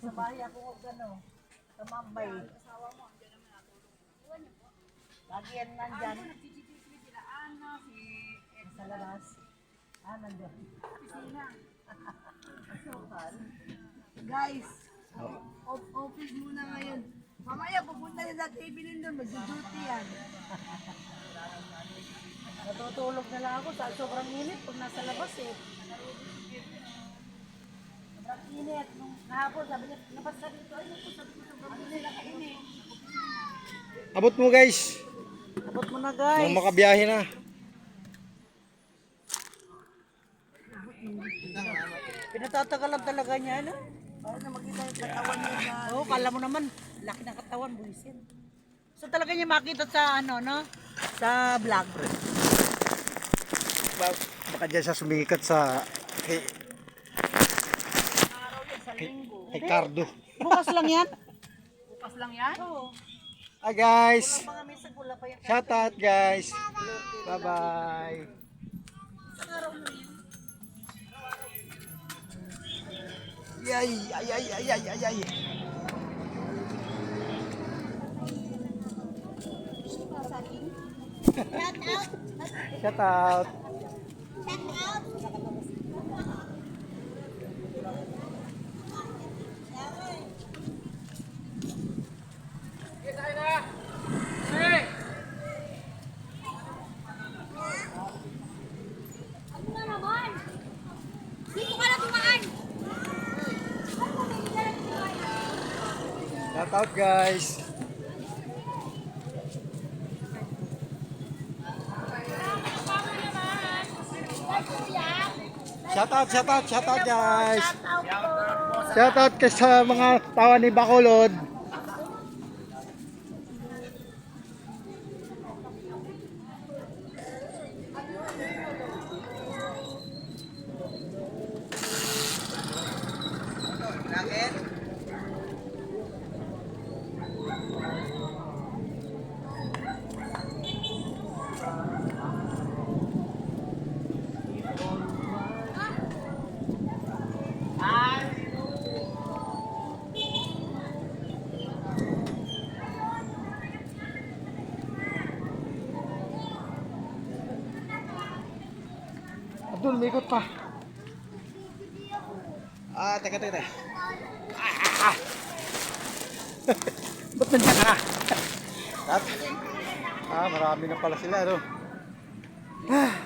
sa bahay ako ko gano. Sa Mambay. Lagi yan nandyan. Sa labas. Ah, nandyan. Guys, off- office muna ngayon. Mamaya pupunta na sa TV doon, mag-duty yan. Natutulog na lang ako sa sobrang init pag nasa labas eh. Init. Nung kahapon, sabi niya, labas dito. Ay, naku, sabi ko, sobrang init. Nakainit. Abot mo guys. Abot mo na guys. Nang makabiyahe na. Pinatatagalan talaga niya, ano? Para na makita yung katawan niya Oo, kala mo naman, laki ng katawan, buisin. So talaga niya makita sa ano, no? Sa vlog. Ba- Baka dyan siya sumikat sa kay, Cardo. Bukas lang yan? bukas lang yan. Oo. Hi guys. Shout out guys. Bye bye. Yay, ay, ay, ay, ay, ay, ay. Shout out. Ano Shout out guys. Shout out, shout out, shout out guys. Shout out kay sa mga tawa ni Bacolod. Abdul, mikot pa. Ah, teka, teka, teka. Ah, ah. Ba't nandiyan ka na? At, ah, marami na pala sila, no? Ah.